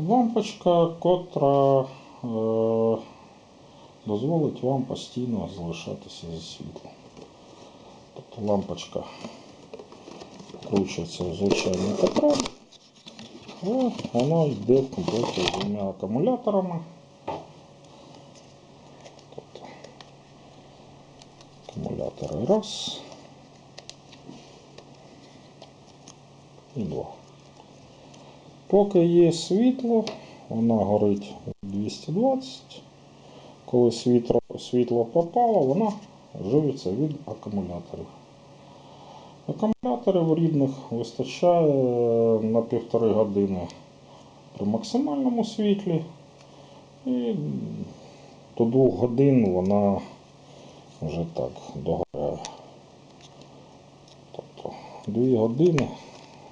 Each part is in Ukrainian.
Лампочка, котра е, дозволить вам постійно залишатися зі світлом. Тобто лампочка вкручується в звичайний патрон, і воно йде в з двома акумуляторами. Тобто акумулятори раз і два. Поки є світло, вона горить 220. Коли світло, світло пропало, вона живиться від акумуляторів. Акумуляторів рідних вистачає на півтори години при максимальному світлі. І до двох годин вона вже так догоряє. Тобто дві години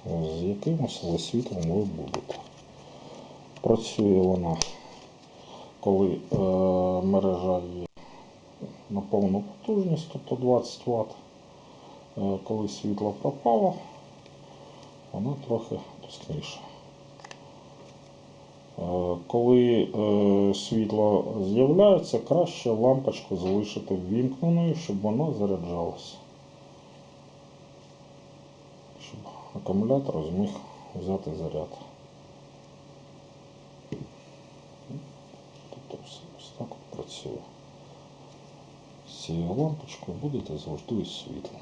з якимось але світлом ви будете. Працює вона, коли е, мережа є на повну потужність, тобто 20 Вт. Е, коли світло пропало, вона трохи тускніша. Е, коли е, світло з'являється, краще лампочку залишити ввімкненою, щоб вона заряджалася. Щоб акумулятор зміг взяти заряд. Тобто ось так працює. З цією лампочкою будете завжди із світлом.